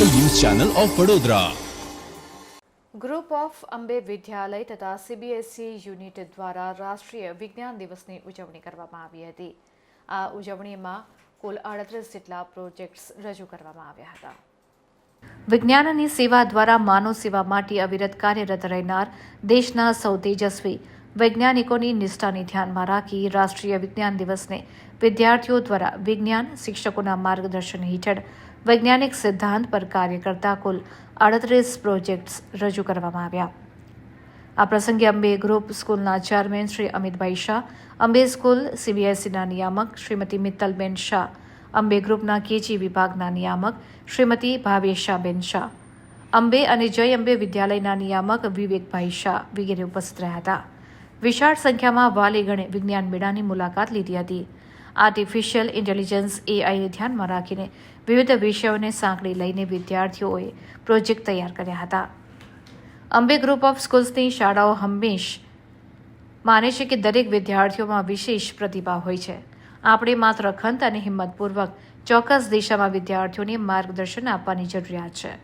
Channel of Vadodara. Group of Ambe વિદ્યાલય તથા CBSE unit દ્વારા રાષ્ટ્રીય વિજ્ઞાન દિવસની ઉજવણી કરવામાં આવી હતી. આ ઉજવણીમાં કુલ આડત્રીસ જેટલા પ્રોજેક્ટ્સ રજૂ કરવામાં આવ્યા હતા. વિજ્ઞાનની સેવા દ્વારા માનવ સેવા માટે અવિરત કાર્યરત રહેનાર દેશના સૌ તેજસ્વી વૈજ્ઞાનિકોની નિષ્ઠાને ધ્યાનમાં રાખી રાષ્ટ્રીય વિજ્ઞાન દિવસને વિદ્યાર્થીઓ દ્વારા વિજ્ઞાન શિક્ષકોના માર્ગદર્શન હેઠળ વૈજ્ઞાનિક સિદ્ધાંત પર કાર્ય કરતા કુલ આડત્રીસ પ્રોજેક્ટ્સ રજૂ કરવામાં આવ્યા. આ પ્રસંગે અંબે ગ્રુપ સ્કૂલના ચેરમેન શ્રી અમિતભાઈ શાહ, અંબે સ્કૂલ સીબીએસઈના નિયામક શ્રીમતી મિત્તલબેન શાહ, અંબે ગ્રુપના કેજી વિભાગના નિયામક શ્રીમતી ભાવેશાબેન શાહ, અંબે અને જય અંબે વિદ્યાલયના નિયામક વિવેકભાઈ શાહ વગેરે ઉપસ્થિત રહ્યા હતા. વિશાળ સંખ્યામાં વાલીગણે વિજ્ઞાન મેળાની મુલાકાત લીધી હતી. આર્ટિફિશિયલ ઇન્ટેલિજન્સ એઆઈને ધ્યાનમાં રાખીને વિવિધ વિષયોને સાંકળી લઈને વિદ્યાર્થીઓએ પ્રોજેક્ટ તૈયાર કર્યા હતા. અંબે ગ્રુપ ઓફ સ્કૂલ્સની શાળાઓ હંમેશ માને છે કે દરેક વિદ્યાર્થીઓમાં વિશેષ પ્રતિભા હોય છે. આપણે માત્ર ખંત અને હિંમતપૂર્વક ચોક્કસ દિશામાં વિદ્યાર્થીઓને માર્ગદર્શન આપવાની જરૂરિયાત છે.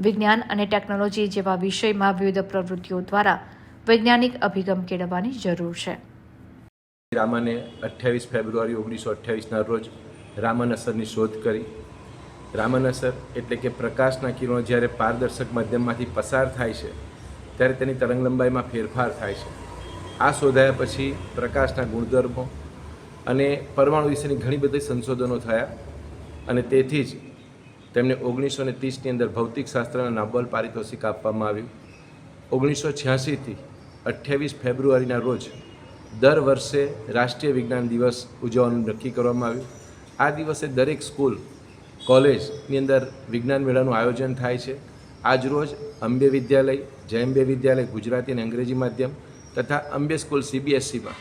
વિજ્ઞાન અને ટેકનોલોજી જેવા વિષયમાં વિવિધ પ્રવૃત્તિઓ દ્વારા વૈજ્ઞાનિક અભિગમ કેળવવાની જરૂર છે. રામને અઠ્યાવીસ ફેબ્રુઆરી ઓગણીસો અઠ્યાવીસના રોજ રામન અસરની શોધ કરી. રામન અસર એટલે કે પ્રકાશના કિરણો જ્યારે પારદર્શક માધ્યમમાંથી પસાર થાય છે, ત્યારે તેની તરંગલંબાઈમાં ફેરફાર થાય છે. આ શોધાયા પછી પ્રકાશના ગુણધર્મો અને પરમાણુ વિશેની ઘણી બધી સંશોધનો થયા અને તેથી જ તેમને ઓગણીસો ને ત્રીસની અંદર ભૌતિકશાસ્ત્રના નોબેલ પારિતોષિક આપવામાં આવ્યું. ઓગણીસો છ્યાસીથી અઠ્યાવીસ ફેબ્રુઆરીના રોજ દર વર્ષે રાષ્ટ્રીય વિજ્ઞાન દિવસ ઉજવવાનું નક્કી કરવામાં આવ્યું. આ દિવસે દરેક સ્કૂલ, કોલેજની અંદર વિજ્ઞાન મેળાનું આયોજન થાય છે. આજ રોજ અંબે વિદ્યાલય, જયંબે વિદ્યાલય, ગુજરાતી અને અંગ્રેજી માધ્યમ તથા અંબે સ્કૂલ સીબીએસસીમાં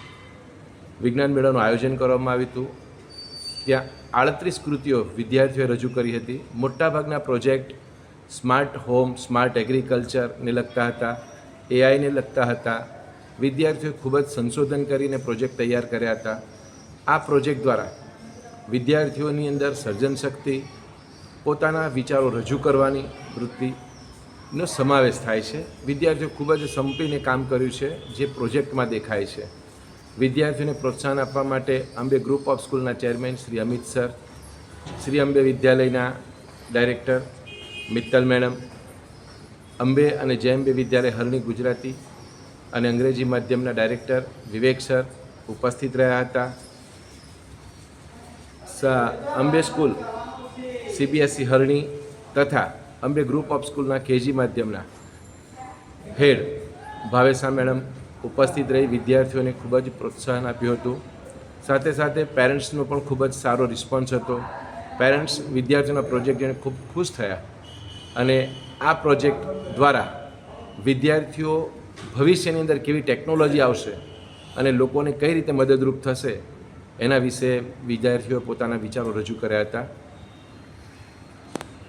વિજ્ઞાન મેળાનું આયોજન કરવામાં આવ્યું હતું. ત્યાં આડત્રીસ કૃતિઓ વિદ્યાર્થીઓએ રજૂ કરી હતી. મોટાભાગના પ્રોજેક્ટ સ્માર્ટ હોમ, સ્માર્ટ એગ્રીકલ્ચરને લગતા હતા. એઆઈને લગતા હતા. વિદ્યાર્થીઓએ ખૂબ જ સંશોધન કરીને પ્રોજેક્ટ તૈયાર કર્યા હતા. આ પ્રોજેક્ટ દ્વારા વિદ્યાર્થીઓની અંદર સર્જન શક્તિ, પોતાના વિચારો રજૂ કરવાની વૃત્તિનો સમાવેશ થાય છે. વિદ્યાર્થીઓ ખૂબ જ સંપીને કામ કર્યું છે, જે પ્રોજેક્ટમાં દેખાય છે. વિદ્યાર્થીઓને પ્રોત્સાહન આપવા માટે અંબે ગ્રુપ ઓફ સ્કૂલના ચેરમેન શ્રી અમિત સર, શ્રી અંબે વિદ્યાલયના ડાયરેક્ટર મિત્તલ મેડમ અંબે અને જયંબે વિદ્યાલય હરણી ગુજરાતી અને અંગ્રેજી માધ્યમના ડાયરેક્ટર વિવેક સર ઉપસ્થિત રહ્યા હતા. અંબે સ્કૂલ સીબીએસસી હરણી તથા અંબે ગ્રુપ ઓફ સ્કૂલના કેજી માધ્યમના હેડ ભાવેશા મેડમ ઉપસ્થિત રહી વિદ્યાર્થીઓને ખૂબ જ પ્રોત્સાહન આપ્યું હતું. સાથે સાથે પેરેન્ટ્સનો પણ ખૂબ જ સારો રિસ્પોન્સ હતો. પેરેન્ટ્સ વિદ્યાર્થીઓના પ્રોજેક્ટ જોઈને ખૂબ ખુશ થયા અને આ પ્રોજેક્ટ દ્વારા વિદ્યાર્થીઓ ભવિષ્યની અંદર કેવી ટેકનોલોજી આવશે અને લોકોને કઈ રીતે મદદરૂપ થશે એના વિશે વિદ્યાર્થીઓએ પોતાના વિચારો રજૂ કર્યા હતા.